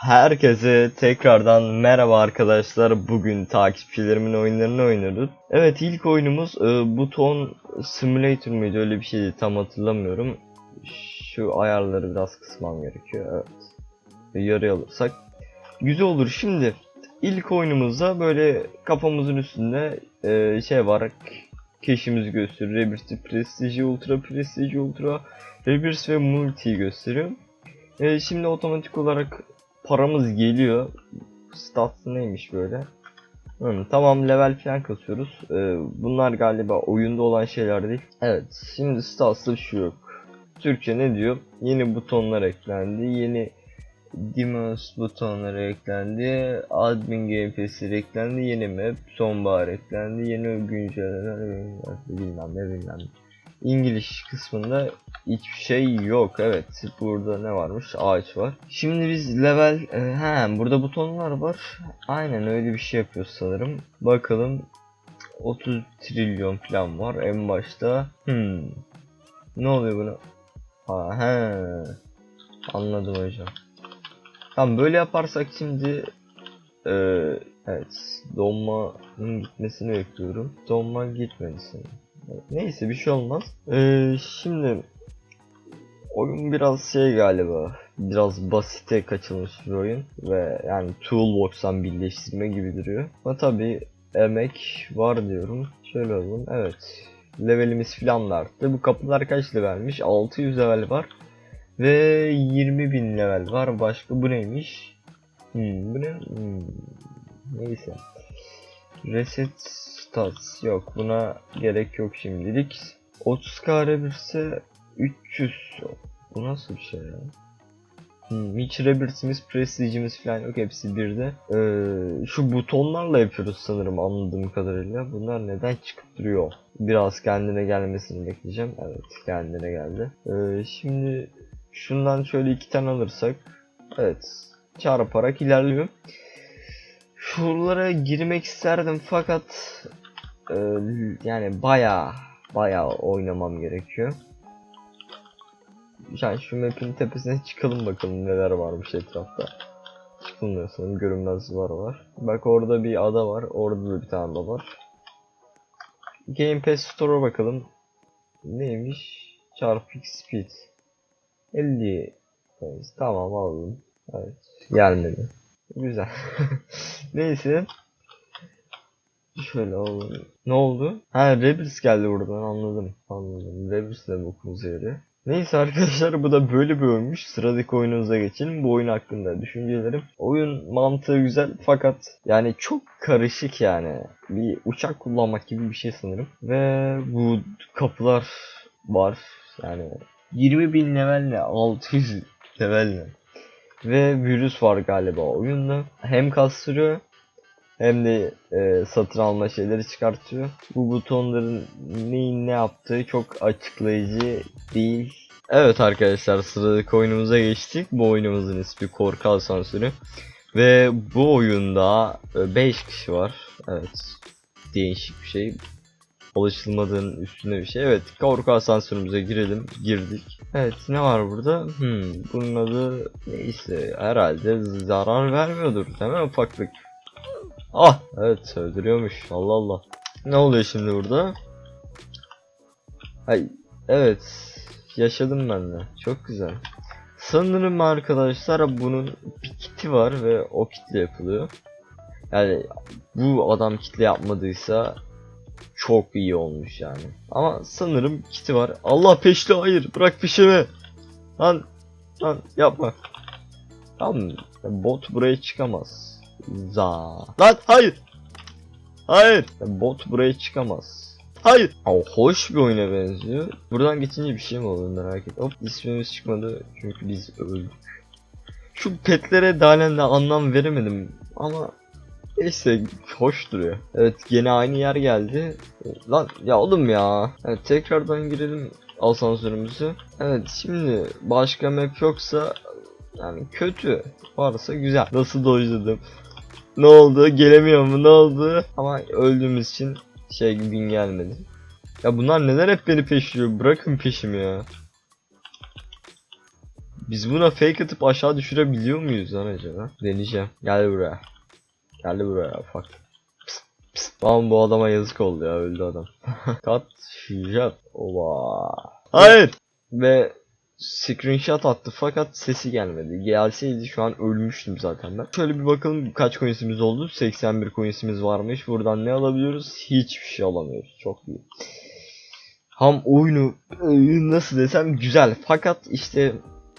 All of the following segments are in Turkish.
Herkese tekrardan merhaba arkadaşlar. Bugün takipçilerimin oyunlarını oynuyoruz. Evet ilk oyunumuz e, Buton Simulator muydu öyle bir şeydi tam hatırlamıyorum. Şu ayarları biraz kısmam gerekiyor. Evet. Yarı alırsak. Güzel olur. Şimdi ilk oyunumuzda böyle kafamızın üstünde e, şey var. Keşimizi gösteriyor. Rebirth'i, Prestige, Ultra, Prestige, Ultra, Rebirth ve Multi'yi gösteriyor. E, şimdi otomatik olarak paramız geliyor. Stats neymiş böyle? Hmm, tamam level falan kasıyoruz. Ee, bunlar galiba oyunda olan şeyler değil. Evet şimdi bir şey yok. Türkçe ne diyor? Yeni butonlar eklendi. Yeni Dimos butonları eklendi. Admin gamepass'leri eklendi. Yeni map, sonbahar eklendi. Yeni güncellemeler bilmem ne bilmem ne. İngiliz kısmında hiçbir şey yok. Evet. Burada ne varmış? Ağaç var. Şimdi biz level e, he burada butonlar var. Aynen öyle bir şey yapıyoruz sanırım. Bakalım 30 trilyon falan var en başta. Hmm. Ne oluyor buna? Ha he. Anladım hocam. Tamam böyle yaparsak şimdi e, evet donmanın gitmesini bekliyorum. Donma gitmedi sanırım. Neyse bir şey olmaz. Ee, şimdi oyun biraz şey galiba. Biraz basite kaçılmış bir oyun ve yani Toolbox'tan birleştirme gibi duruyor. Ama tabi emek var diyorum. Şöyle olalım. Evet. Levelimiz filan da arttı. Bu kapılar kaç levelmiş? 600 level var. Ve 20.000 level var. Başka bu neymiş? Hmm, bu ne? Hmm, neyse. Reset stats yok. Buna gerek yok şimdilik. 30 kare birse 300. Bu nasıl bir şey ya? Hmm, hiç Rebirth'imiz, Prestige'imiz falan yok. Hepsi birde. Ee, şu butonlarla yapıyoruz sanırım anladığım kadarıyla. Bunlar neden çıkıp duruyor? Biraz kendine gelmesini bekleyeceğim. Evet kendine geldi. Ee, şimdi şundan şöyle iki tane alırsak. Evet çarparak ilerliyor. Şuralara girmek isterdim fakat e, yani baya baya oynamam gerekiyor. Yani şu map'in tepesine çıkalım bakalım neler varmış etrafta. Çıkılmıyor sanırım görünmez var var. Bak orada bir ada var. Orada da bir tane ada var. Game Pass Store'a bakalım. Neymiş? Çarpı Speed. 50 Evet, Tamam aldım. Evet. Gelmedi. Güzel. Neyse. Şöyle alalım. Ne oldu? Ha Rebels geldi buradan anladım. Anladım. Rebels de bokumuz yeri. Neyse arkadaşlar bu da böyle bir oyunmuş. Sıradaki oyunumuza geçelim. Bu oyun hakkında düşüncelerim. Oyun mantığı güzel fakat yani çok karışık yani. Bir uçak kullanmak gibi bir şey sanırım. Ve bu kapılar var. Yani 20.000 level ne? 600 level ne? Ve virüs var galiba oyunda. Hem kastırıyor hem de e, satın alma şeyleri çıkartıyor. Bu butonların neyin ne yaptığı çok açıklayıcı değil. Evet arkadaşlar sıradaki oyunumuza geçtik. Bu oyunumuzun ismi Korku Asansörü. Ve bu oyunda 5 kişi var. Evet. Değişik bir şey. Alışılmadığın üstüne bir şey. Evet korku asansörümüze girelim. Girdik. Evet ne var burada? Hmm, bunun adı neyse herhalde zarar vermiyordur değil mi ufaklık? Ah evet öldürüyormuş Allah Allah. Ne oluyor şimdi burada? Ay evet yaşadım ben de çok güzel. Sanırım arkadaşlar bunun bir kiti var ve o kitle yapılıyor. Yani bu adam kitle yapmadıysa çok iyi olmuş yani. Ama sanırım kiti var. Allah peşli hayır bırak peşimi. Lan lan yapma. Tamam bot buraya çıkamaz. Za. Lan hayır. Hayır. Bot buraya çıkamaz. Hayır. Aa, hoş bir oyuna benziyor. Buradan geçince bir şey mi olur merak et. Hop ismimiz çıkmadı çünkü biz öldük. Şu petlere halen de anlam veremedim ama Neyse hoş duruyor. Evet gene aynı yer geldi. Lan ya oğlum ya. Evet tekrardan girelim asansörümüzü. Evet şimdi başka map yoksa yani kötü. Varsa güzel. Nasıl dojladım. Ne oldu? Gelemiyor mu? Ne oldu? Ama öldüğümüz için şey gün gelmedi. Ya bunlar neden hep beni peşliyor? Bırakın peşimi ya. Biz buna fake atıp aşağı düşürebiliyor muyuz lan acaba? Deneyeceğim. Gel buraya. Gel buraya fuck. Lan bu adama yazık oldu ya öldü adam. Kat shot. Oba. Hayır. Ve screenshot attı fakat sesi gelmedi. Gelseydi şu an ölmüştüm zaten ben. Şöyle bir bakalım kaç coinsimiz oldu. 81 coinsimiz varmış. Buradan ne alabiliyoruz? Hiçbir şey alamıyoruz. Çok iyi. Ham oyunu nasıl desem güzel fakat işte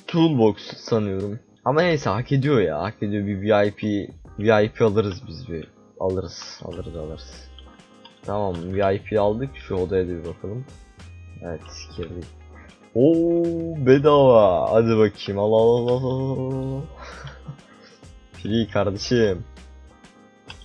Toolbox sanıyorum. Ama neyse hak ediyor ya. Hak ediyor bir VIP VIP alırız biz bir. Alırız, alırız, alırız. Tamam, VIP aldık. Şu odaya da bir bakalım. Evet, girdik. Oo, bedava. Hadi bakayım. Al al al al, al. Free kardeşim.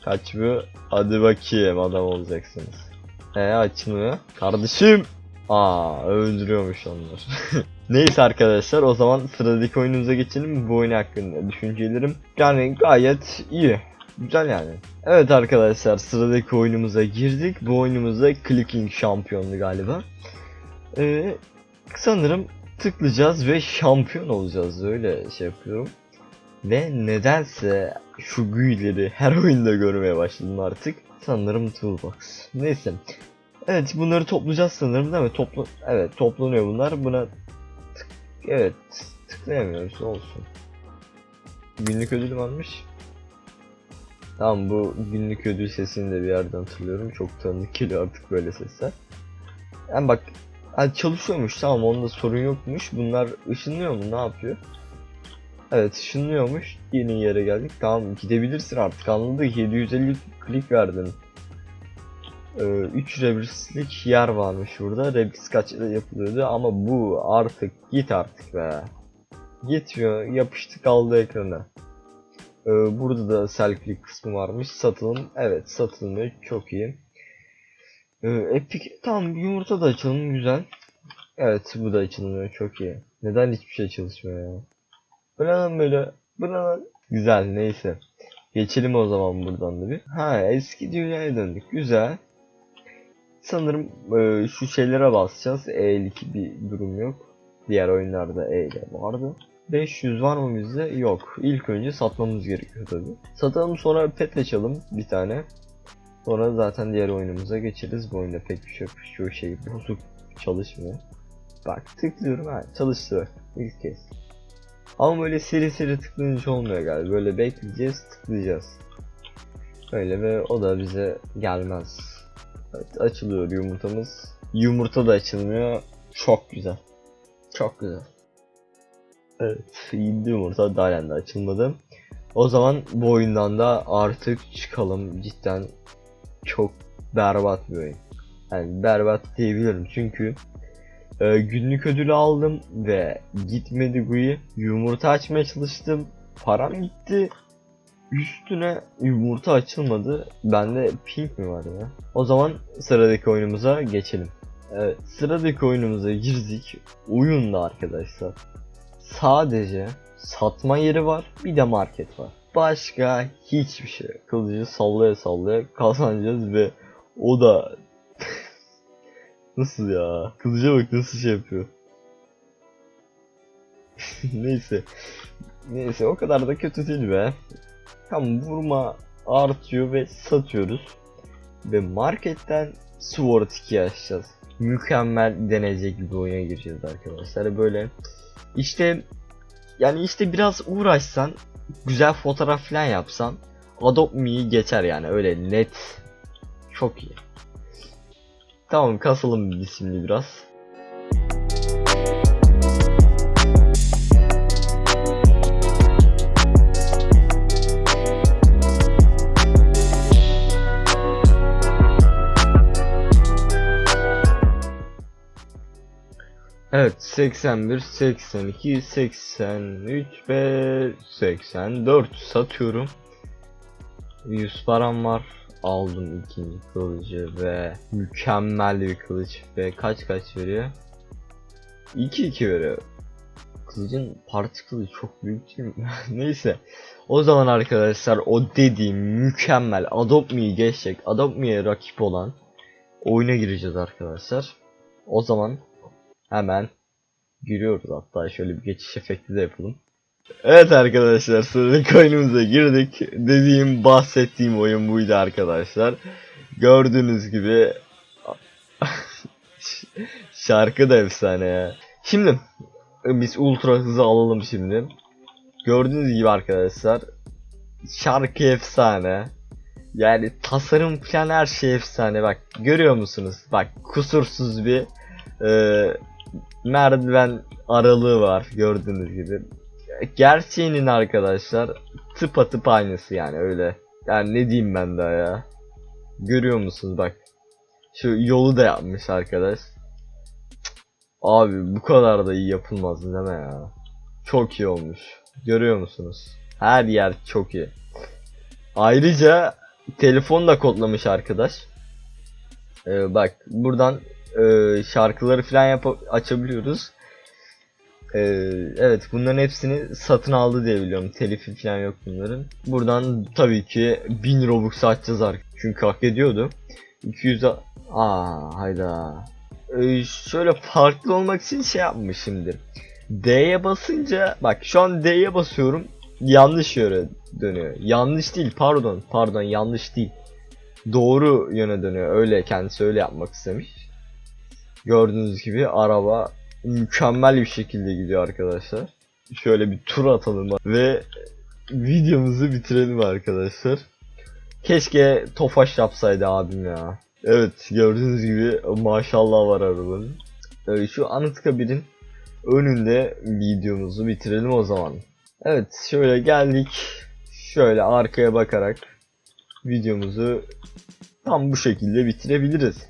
Kaç bu? Hadi bakayım adam olacaksınız. Ee açılmıyor. Kardeşim. Aa öldürüyormuş onlar. Neyse arkadaşlar o zaman sıradaki oyunumuza geçelim. Bu oyun hakkında düşüncelerim yani gayet iyi. Güzel yani. Evet arkadaşlar sıradaki oyunumuza girdik. Bu oyunumuzda Clicking şampiyonlu galiba. Ee, sanırım tıklayacağız ve şampiyon olacağız öyle şey yapıyorum. Ve nedense şu büyüleri her oyunda görmeye başladım artık. Sanırım Toolbox. Neyse. Evet bunları toplayacağız sanırım değil mi? Topla evet toplanıyor bunlar. Buna tık evet tıklayamıyoruz olsun. Günlük ödül varmış. Tamam bu günlük ödül sesini de bir yerden hatırlıyorum. Çok tanıdık geliyor artık böyle sesler. Yani bak yani çalışıyormuş tamam onda sorun yokmuş. Bunlar ışınlıyor mu ne yapıyor? Evet ışınlıyormuş. Yeni yere geldik. Tamam gidebilirsin artık anladık. 750 klik verdin. 3 rebrislik yer varmış burada. Rebris kaçta yapılıyordu ama bu artık git artık be. Gitmiyor. Yapıştı kaldı ekrana. Ee, burada da click kısmı varmış. Satılım. Evet satılmıyor. Çok iyi. Ee, Epic tamam yumurta da açalım güzel. Evet bu da açılmıyor. Çok iyi. Neden hiçbir şey çalışmıyor ya? Lan böyle? Lan? Güzel neyse. Geçelim o zaman buradan da bir. Ha eski dünyaya döndük. Güzel. Sanırım e, şu şeylere basacağız. E2 bir durum yok. Diğer oyunlarda E ile vardı. 500 var mı bizde? Yok. İlk önce satmamız gerekiyor tabi. Satalım sonra pet açalım bir tane. Sonra zaten diğer oyunumuza geçeriz. Bu oyunda pek bir şey yok. Şu şey bozuk çalışmıyor. Bak tıklıyorum ha çalıştı. İlk kez. Ama böyle seri seri tıklayınca olmuyor galiba. Böyle bekleyeceğiz tıklayacağız. Öyle ve o da bize gelmez. Evet açılıyor yumurtamız. Yumurta da açılmıyor. Çok güzel. Çok güzel. Evet indi yumurta da halen de açılmadı. O zaman bu oyundan da artık çıkalım. Cidden çok berbat bir oyun. Yani berbat diyebilirim çünkü e, günlük ödülü aldım ve gitmedi Gui. Yumurta açmaya çalıştım. Param gitti. Üstüne yumurta açılmadı. Bende pink mi var ya? O zaman sıradaki oyunumuza geçelim. Evet sıradaki oyunumuza girdik. Oyunda arkadaşlar. Sadece satma yeri var bir de market var. Başka hiçbir şey. Kılıcı sallaya sallaya kazanacağız ve o da Nasıl ya? Kılıca bak nasıl şey yapıyor. Neyse. Neyse o kadar da kötü değil be. Tam vurma artıyor ve satıyoruz. Ve marketten Sword 2'yi açacağız. Mükemmel deneyecek bir oyuna gireceğiz arkadaşlar. Böyle işte yani işte biraz uğraşsan güzel fotoğraf falan yapsan Adopt Me'yi geçer yani öyle net çok iyi. Tamam kasalım biz şimdi biraz. Evet 81, 82, 83 ve 84 satıyorum. 100 param var. Aldım ikinci kılıcı ve mükemmel bir kılıç ve kaç kaç veriyor? 2-2 veriyor. Kılıcın partikülü çok büyük değil mi? Neyse. O zaman arkadaşlar o dediğim mükemmel Adopt Me'yi geçecek. Adopt Me'ye rakip olan oyuna gireceğiz arkadaşlar. O zaman hemen Giriyoruz hatta şöyle bir geçiş efekti de yapalım. Evet arkadaşlar sıradaki oyunumuza girdik. Dediğim bahsettiğim oyun buydu arkadaşlar. Gördüğünüz gibi şarkı da efsane ya. Şimdi biz ultra hızı alalım şimdi. Gördüğünüz gibi arkadaşlar şarkı efsane. Yani tasarım falan her şey efsane. Bak görüyor musunuz? Bak kusursuz bir e, merdiven aralığı var gördüğünüz gibi. Gerçeğinin arkadaşlar tıpatıp aynısı yani öyle. Yani ne diyeyim ben daha ya. Görüyor musunuz bak. Şu yolu da yapmış arkadaş. Abi bu kadar da iyi yapılmaz mi ya? Çok iyi olmuş. Görüyor musunuz? Her yer çok iyi. Ayrıca telefon da kodlamış arkadaş. Ee, bak buradan e, şarkıları falan yap açabiliyoruz. Ee, evet bunların hepsini satın aldı diye biliyorum. Telifi falan yok bunların. Buradan tabii ki 1000 Robux açacağız artık. Çünkü hak ediyordu. 200 a- hayda. Ee, şöyle farklı olmak için şey yapmış şimdi. D'ye basınca bak şu an D'ye basıyorum. Yanlış yöne dönüyor. Yanlış değil pardon pardon yanlış değil. Doğru yöne dönüyor. Öyle kendisi öyle yapmak istemiş. Gördüğünüz gibi araba mükemmel bir şekilde gidiyor arkadaşlar. Şöyle bir tur atalım ve videomuzu bitirelim arkadaşlar. Keşke Tofaş yapsaydı abim ya. Evet gördüğünüz gibi maşallah var arabanın. Ee, şu Anıtkabir'in önünde videomuzu bitirelim o zaman. Evet şöyle geldik. Şöyle arkaya bakarak videomuzu tam bu şekilde bitirebiliriz.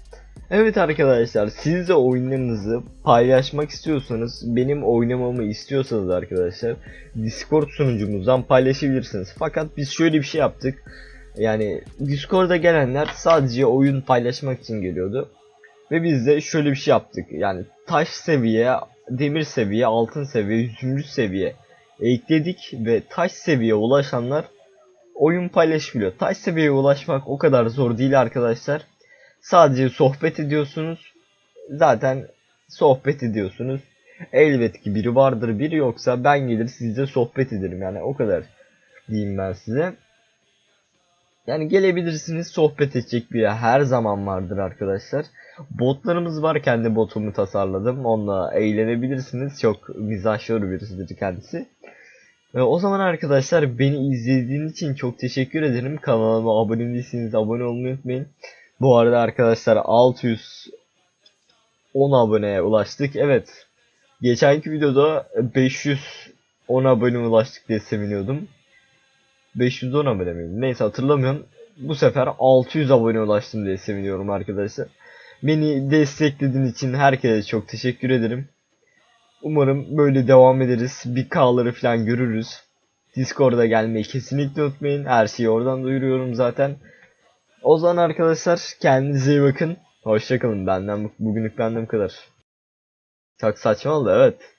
Evet arkadaşlar siz de oyunlarınızı paylaşmak istiyorsanız benim oynamamı istiyorsanız arkadaşlar Discord sunucumuzdan paylaşabilirsiniz. Fakat biz şöyle bir şey yaptık. Yani Discord'a gelenler sadece oyun paylaşmak için geliyordu. Ve biz de şöyle bir şey yaptık. Yani taş seviye, demir seviye, altın seviye, yüzüncü seviye ekledik ve taş seviye ulaşanlar oyun paylaşabiliyor. Taş seviyeye ulaşmak o kadar zor değil arkadaşlar. Sadece sohbet ediyorsunuz. Zaten sohbet ediyorsunuz. Elbet ki biri vardır biri yoksa ben gelir sizle sohbet ederim yani o kadar diyeyim ben size. Yani gelebilirsiniz sohbet edecek biri her zaman vardır arkadaşlar. Botlarımız var kendi botumu tasarladım. Onunla eğlenebilirsiniz. Çok mizahşör birisidir kendisi. Ee, o zaman arkadaşlar beni izlediğiniz için çok teşekkür ederim. Kanalıma abone değilseniz abone olmayı unutmayın. Bu arada arkadaşlar 610 aboneye ulaştık. Evet. Geçenki videoda 510 abone ulaştık diye seviniyordum. 510 abone miydi? Neyse hatırlamıyorum. Bu sefer 600 abone ulaştım diye seviniyorum arkadaşlar. Beni desteklediğiniz için herkese çok teşekkür ederim. Umarım böyle devam ederiz. Bir K'ları falan görürüz. Discord'a gelmeyi kesinlikle unutmayın. Her şeyi oradan duyuruyorum zaten. O zaman arkadaşlar kendinize iyi bakın. Hoşçakalın. Benden bugünlük benden bu kadar. Çok saçma oldu evet.